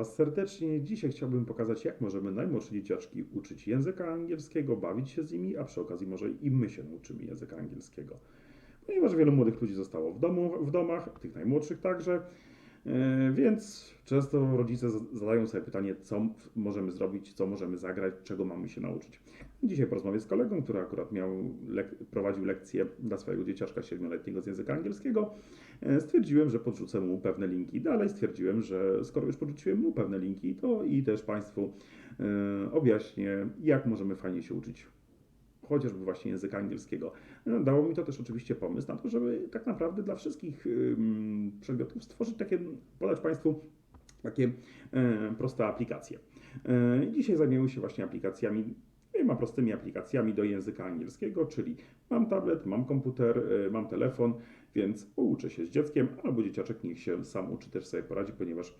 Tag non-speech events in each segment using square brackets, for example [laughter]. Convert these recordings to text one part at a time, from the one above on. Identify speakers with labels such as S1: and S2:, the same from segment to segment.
S1: Was serdecznie. Dzisiaj chciałbym pokazać, jak możemy najmłodsze dzieciaczki uczyć języka angielskiego, bawić się z nimi, a przy okazji może i my się nauczymy języka angielskiego. Ponieważ wielu młodych ludzi zostało w, domu, w domach, tych najmłodszych także, więc często rodzice zadają sobie pytanie, co możemy zrobić, co możemy zagrać, czego mamy się nauczyć. Dzisiaj po rozmowie z kolegą, który akurat miał lek- prowadził lekcję dla swojego dzieciaczka siedmioletniego z języka angielskiego, E, Stwierdziłem, że podrzucę mu pewne linki. Dalej stwierdziłem, że skoro już podrzuciłem mu pewne linki, to i też Państwu e, objaśnię, jak możemy fajnie się uczyć chociażby właśnie języka angielskiego. No, Dało mi to też oczywiście pomysł na to, żeby tak naprawdę dla wszystkich przedmiotów stworzyć takie, podać Państwu takie e, proste aplikacje. E, dzisiaj zajmiemy się właśnie aplikacjami, dwiema prostymi aplikacjami do języka angielskiego, czyli mam tablet, mam komputer, e, mam telefon, więc pouczę się z dzieckiem, albo dzieciaczek niech się sam uczy, też sobie poradzi, ponieważ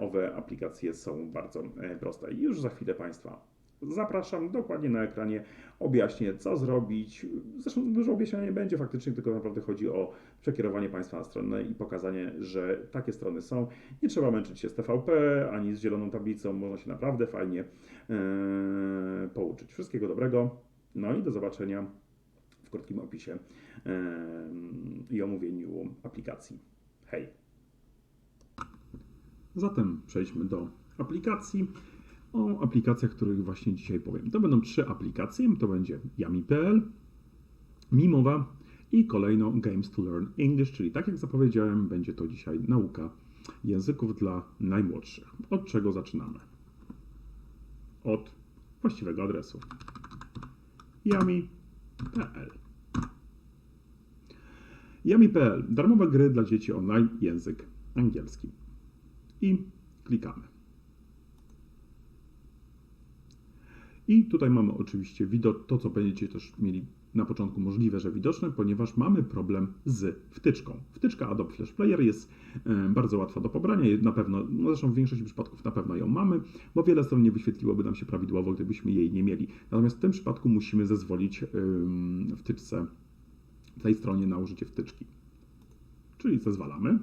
S1: owe aplikacje są bardzo proste. Już za chwilę Państwa zapraszam, dokładnie na ekranie objaśnię, co zrobić. Zresztą dużo objaśnienia nie będzie faktycznie, tylko naprawdę chodzi o przekierowanie Państwa na stronę i pokazanie, że takie strony są. Nie trzeba męczyć się z TVP, ani z zieloną tablicą, można się naprawdę fajnie e, pouczyć. Wszystkiego dobrego, no i do zobaczenia w krótkim opisie em, i omówieniu aplikacji. Hej! Zatem przejdźmy do aplikacji. O aplikacjach, których właśnie dzisiaj powiem. To będą trzy aplikacje. To będzie Yami.pl, Mimowa i kolejno Games to Learn English, czyli tak jak zapowiedziałem, będzie to dzisiaj nauka języków dla najmłodszych. Od czego zaczynamy? Od właściwego adresu. Yami.pl Yami.pl. Darmowe gry dla dzieci online, język angielski. I klikamy. I tutaj mamy oczywiście to co będziecie też mieli na początku możliwe, że widoczne, ponieważ mamy problem z wtyczką. Wtyczka Adobe Flash Player jest e, bardzo łatwa do pobrania, na pewno, no zresztą w większości przypadków na pewno ją mamy, bo wiele stron nie wyświetliłoby nam się prawidłowo, gdybyśmy jej nie mieli. Natomiast w tym przypadku musimy zezwolić wtyczce, tej stronie na użycie wtyczki. Czyli zezwalamy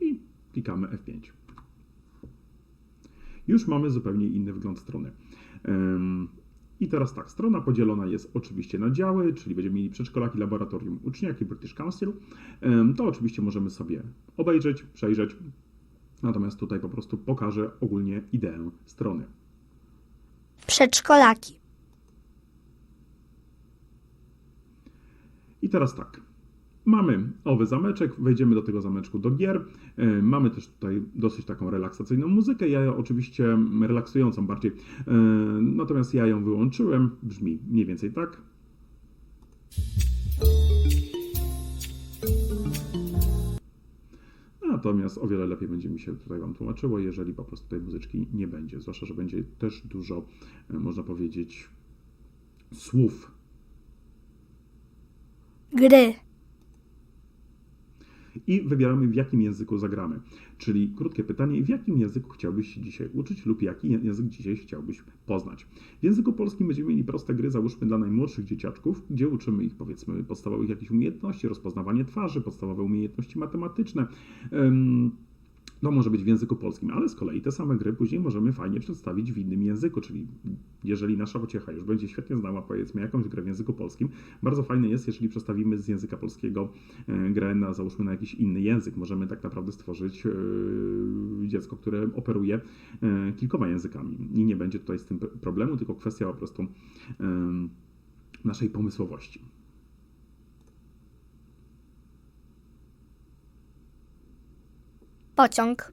S1: i klikamy F5 już mamy zupełnie inny wygląd strony. I teraz tak, strona podzielona jest oczywiście na działy, czyli będziemy mieli przedszkolaki, laboratorium, uczniaki, British Council. To oczywiście możemy sobie obejrzeć, przejrzeć, natomiast tutaj po prostu pokażę ogólnie ideę strony.
S2: Przedszkolaki.
S1: I teraz tak. Mamy owy zameczek, wejdziemy do tego zameczku do gier. E, Mamy też tutaj dosyć taką relaksacyjną muzykę, ja oczywiście relaksującą bardziej. E, Natomiast ja ją wyłączyłem, brzmi mniej więcej tak. Natomiast o wiele lepiej będzie mi się tutaj Wam tłumaczyło, jeżeli po prostu tej muzyczki nie będzie. Zwłaszcza, że będzie też dużo, e, można powiedzieć, słów
S2: Gry.
S1: I wybieramy w jakim języku zagramy. Czyli krótkie pytanie, w jakim języku chciałbyś się dzisiaj uczyć lub jaki język dzisiaj chciałbyś poznać. W języku polskim będziemy mieli proste gry, załóżmy dla najmłodszych dzieciaczków, gdzie uczymy ich powiedzmy podstawowych jakichś umiejętności, rozpoznawanie twarzy, podstawowe umiejętności matematyczne. To może być w języku polskim, ale z kolei te same gry później możemy fajnie przedstawić w innym języku, czyli jeżeli nasza pociecha już będzie świetnie znała powiedzmy jakąś grę w języku polskim, bardzo fajne jest, jeżeli przestawimy z języka polskiego e, grę na załóżmy na jakiś inny język. Możemy tak naprawdę stworzyć e, dziecko, które operuje e, kilkoma językami i nie będzie tutaj z tym problemu, tylko kwestia po prostu naszej pomysłowości.
S2: Pociąg.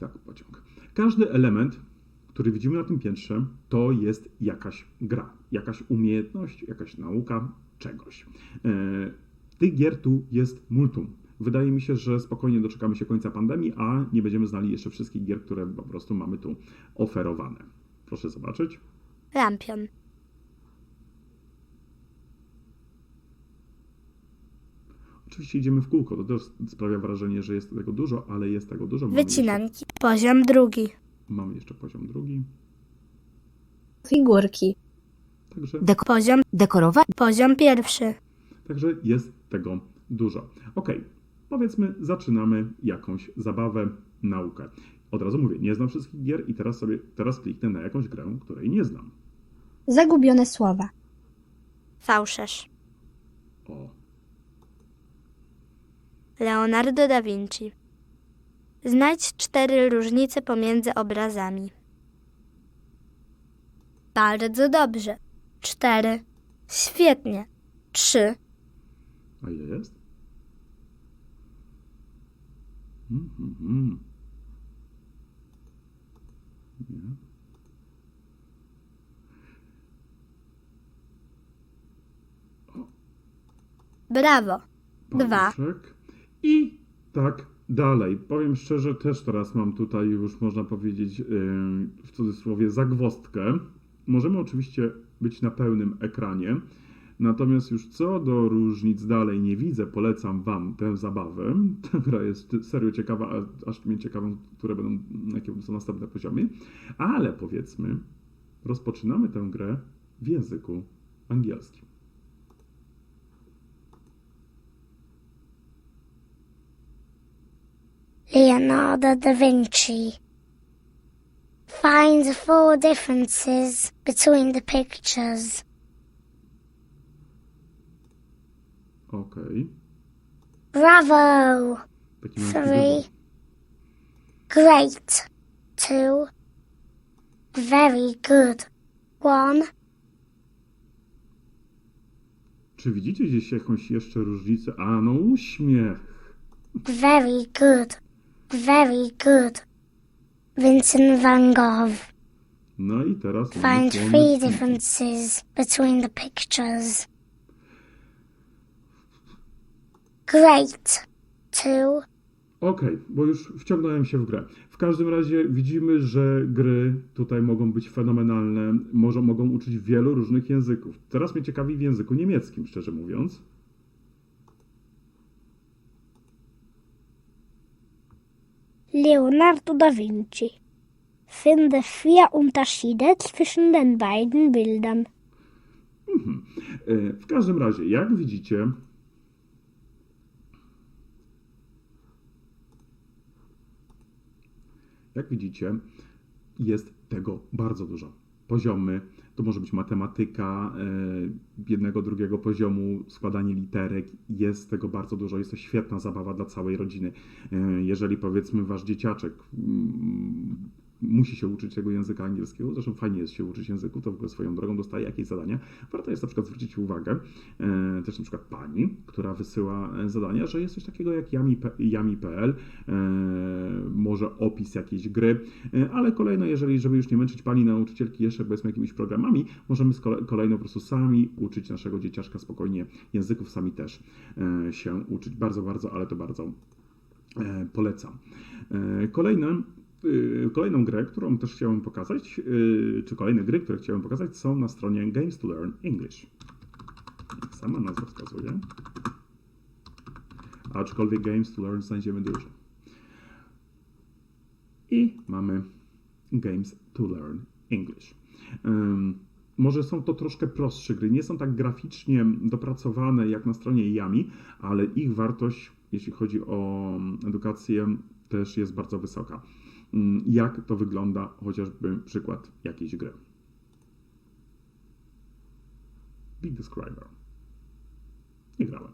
S1: Tak, pociąg. Każdy element, który widzimy na tym piętrze, to jest jakaś gra, jakaś umiejętność, jakaś nauka czegoś. E, Tych gier tu jest multum. Wydaje mi się, że spokojnie doczekamy się końca pandemii, a nie będziemy znali jeszcze wszystkich gier, które po prostu mamy tu oferowane. Proszę zobaczyć.
S2: Lampion.
S1: Oczywiście idziemy w kółko, to też sprawia wrażenie, że jest tego dużo, ale jest tego dużo. Mamy jeszcze,
S2: Wycinanki. Poziom drugi.
S1: mamy jeszcze poziom drugi.
S3: figurki,
S1: Także
S3: dek-
S2: Poziom.
S3: dekorowa-
S2: Poziom pierwszy.
S1: Także jest tego dużo. Ok, powiedzmy, zaczynamy jakąś zabawę. naukę. Od razu mówię, nie znam wszystkich gier i teraz sobie, teraz kliknę na jakąś grę, której nie znam.
S3: Zagubione słowa.
S2: Fałszerz.
S1: O,
S2: Leonardo da Vinci. Znajdź cztery różnice pomiędzy obrazami. Bardzo dobrze. Cztery. Świetnie. Trzy.
S1: a ile jest? Mhm, mhm. Nie.
S2: Brawo. Dwa.
S1: I tak dalej. Powiem szczerze, też teraz mam tutaj już można powiedzieć w cudzysłowie zagwostkę. Możemy oczywiście być na pełnym ekranie. Natomiast już co do różnic dalej nie widzę, polecam Wam tę zabawę. [laughs] Ta gra jest serio ciekawa, aż mnie ciekawą, które będą, jakie są następne poziomy. Ale powiedzmy, rozpoczynamy tę grę w języku angielskim.
S4: Leonardo da Vinci. Find the four differences between the pictures.
S1: Okej.
S4: Bravo!
S1: Taki mam
S4: Three. Great. Two. Very good. One.
S1: Czy widzicie gdzieś jakąś jeszcze różnicę? A, no uśmiech.
S4: Very good. Very good. Vincent van Gogh.
S1: No i teraz
S4: Find three differences between the pictures. Great. Two.
S1: Okej, bo już wciągnąłem się w grę. W każdym razie widzimy, że gry tutaj mogą być fenomenalne, może, mogą uczyć wielu różnych języków. Teraz mnie ciekawi w języku niemieckim, szczerze mówiąc.
S2: Leonardo da Vinci. Finde vier Unterschiede zwischen den beiden Bildern.
S1: E, W każdym razie, jak widzicie, jak widzicie, jest tego bardzo dużo. Poziomy, to może być matematyka e, jednego, drugiego poziomu, składanie literek, jest tego bardzo dużo. Jest to świetna zabawa dla całej rodziny. E, Jeżeli powiedzmy wasz dzieciaczek mm, musi się uczyć tego języka angielskiego, zresztą fajnie jest się uczyć języku, to w ogóle swoją drogą dostaje jakieś zadania, warto jest na przykład zwrócić uwagę, e, też na przykład pani, która wysyła e, zadania, że jest coś takiego jak yami.pl, yami.pl, e, może opis jakiejś gry, e, ale kolejno, jeżeli, żeby już nie męczyć pani nauczycielki jeszcze powiedzmy jakimiś programami, możemy kolejno po prostu sami uczyć naszego dzieciaczka spokojnie języków, sami też e, się uczyć. Bardzo, bardzo, ale to bardzo e, polecam. E, Kolejne, kolejną grę, którą też chciałem pokazać, y, czy kolejne gry, które chciałem pokazać, są na stronie Games to Learn English. Sama nazwa wskazuje. Aczkolwiek Games to Learn znajdziemy dużo. I mamy Games to Learn English. Ym, może są to troszkę prostsze gry, nie są tak graficznie dopracowane jak na stronie Yami, ale ich wartość, jeśli chodzi o edukację, też jest bardzo wysoka. Ym, Jak to wygląda, chociażby przykład jakiejś gry. Big Describer. Nie grałem.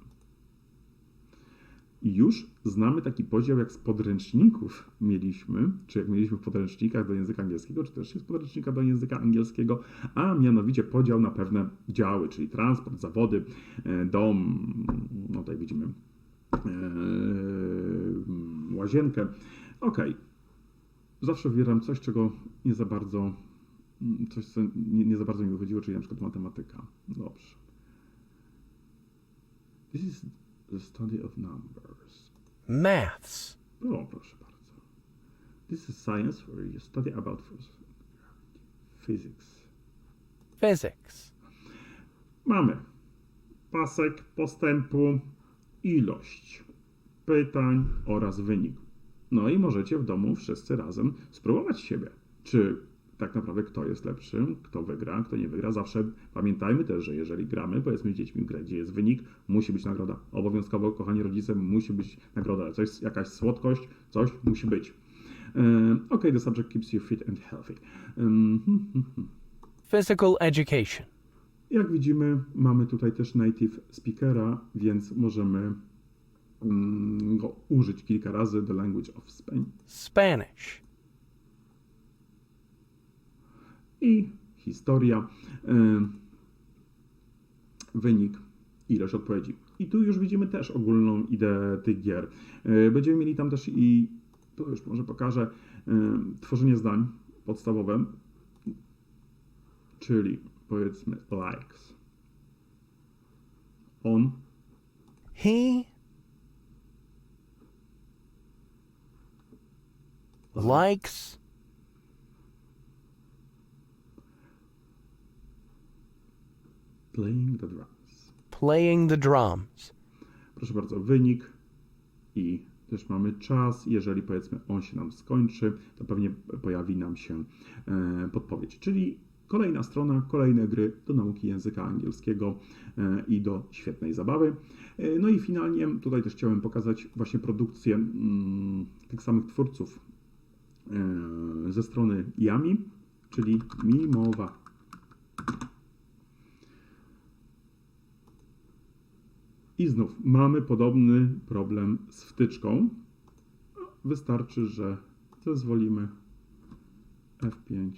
S1: I już znamy taki podział, jak z podręczników mieliśmy, czy jak mieliśmy w podręcznikach do języka angielskiego, czy też jest podręcznika do języka angielskiego, a mianowicie podział na pewne działy, czyli transport, zawody, e, dom, no tutaj widzimy e, łazienkę. Okej. Zawsze wybieram coś, czego nie za bardzo, coś, co nie, nie za bardzo mi wychodziło, czyli na przykład matematyka. Dobrze. This is the study of numbers.
S5: Maths.
S1: O, proszę bardzo. This is science where you study about physics.
S5: Physics.
S1: Mamy pasek postępu, ilość pytań oraz wynik. No i możecie w domu wszyscy razem spróbować siebie. Czy tak naprawdę kto jest lepszy, kto wygra, kto nie wygra. Zawsze pamiętajmy też, że jeżeli gramy, powiedzmy z dziećmi w grę, gdzie jest wynik, musi być nagroda. Obowiązkowo, kochani rodzice, musi być nagroda. Coś, jakaś słodkość, coś musi być. E, ok, the subject keeps you fit and healthy. Ym, hmm, hmm, hmm.
S5: Physical education.
S1: Jak widzimy, mamy tutaj też native speakera, więc możemy go użyć kilka razy. The language of Spain.
S5: Spanish.
S1: I historia. y, Wynik, ilość odpowiedzi. I tu już widzimy też ogólną ideę tych gier. Y, Będziemy mieli tam też i, to już może pokażę, y, tworzenie zdań podstawowe, czyli powiedzmy likes. On,
S5: He likes
S1: playing the drums.
S5: playing the drums.
S1: Proszę bardzo, wynik i też mamy czas. Jeżeli powiedzmy on się nam skończy, to pewnie pojawi nam się e, podpowiedź. Czyli kolejna strona, kolejne gry do nauki języka angielskiego e, i do świetnej zabawy. E, no i finalnie tutaj też chciałem pokazać właśnie produkcję mm, tych samych twórców ze strony Yami, czyli Mimowa. I znów mamy podobny problem z wtyczką. Wystarczy, że zezwolimy F5.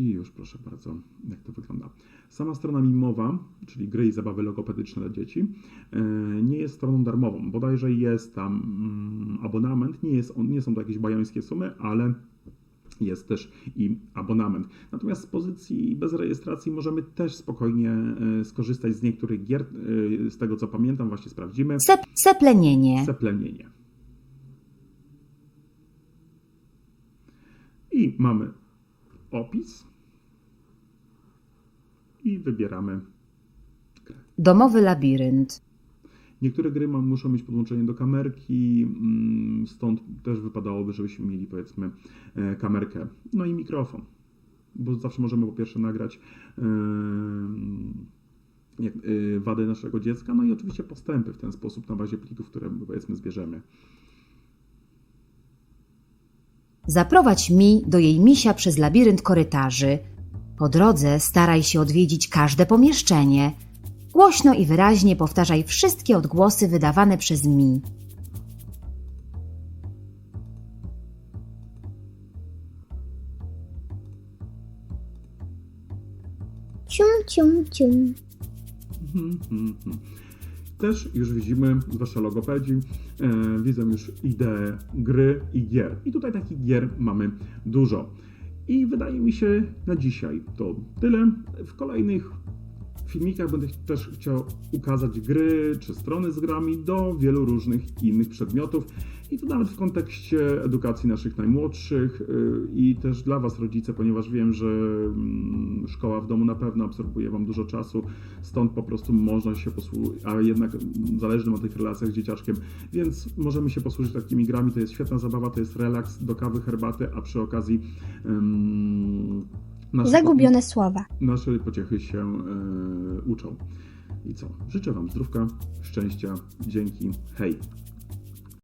S1: I już proszę bardzo, jak to wygląda. Sama strona Mimowa, czyli gry i zabawy logopedyczne dla dzieci, e, nie jest stroną darmową. Bodajże jest tam mm, abonament, nie, jest on, nie są to jakieś bajońskie sumy, ale jest też i abonament. Natomiast z pozycji bez rejestracji możemy też spokojnie e, skorzystać z niektórych gier. E, Z tego co pamiętam, właśnie sprawdzimy.
S6: Sep, seplenienie.
S1: Seplenienie. I mamy opis. I wybieramy.
S6: Domowy labirynt.
S1: Niektóre gry muszą mieć podłączenie do kamerki, mm, stąd też wypadałoby, żebyśmy mieli powiedzmy e, kamerkę. No i mikrofon, bo zawsze możemy po pierwsze nagrać jak, y, wady naszego dziecka, no i oczywiście postępy w ten sposób na bazie plików, które powiedzmy zbierzemy.
S6: Zaprowadź mi do jej misia przez labirynt korytarzy. Po drodze staraj się odwiedzić każde pomieszczenie. Głośno i wyraźnie powtarzaj wszystkie odgłosy wydawane przez mi.
S4: Cium, cium, cium. [laughs]
S1: Też już widzimy, zwłaszcza logopedzi, e, widzą już ideę gry i gier. I tutaj takich gier mamy dużo. I wydaje mi się na dzisiaj to tyle. W kolejnych filmikach będę też chciał ukazać gry czy strony z grami do wielu różnych innych przedmiotów. I to nawet w kontekście edukacji naszych najmłodszych y, i też dla Was, rodzice, ponieważ wiem, że mm, szkoła w domu na pewno absorbuje Wam dużo czasu, stąd po prostu można się posłużyć, a jednak zależy nam o tych relacjach z dzieciaczkiem, więc możemy się posłużyć takimi grami. To jest świetna zabawa, to jest relaks do kawy, herbaty, a przy okazji. Um, nasze,
S3: Zagubione słowa.
S1: nasze pociechy się e, uczą. I co? Życzę Wam zdrówka, szczęścia, dzięki, hej!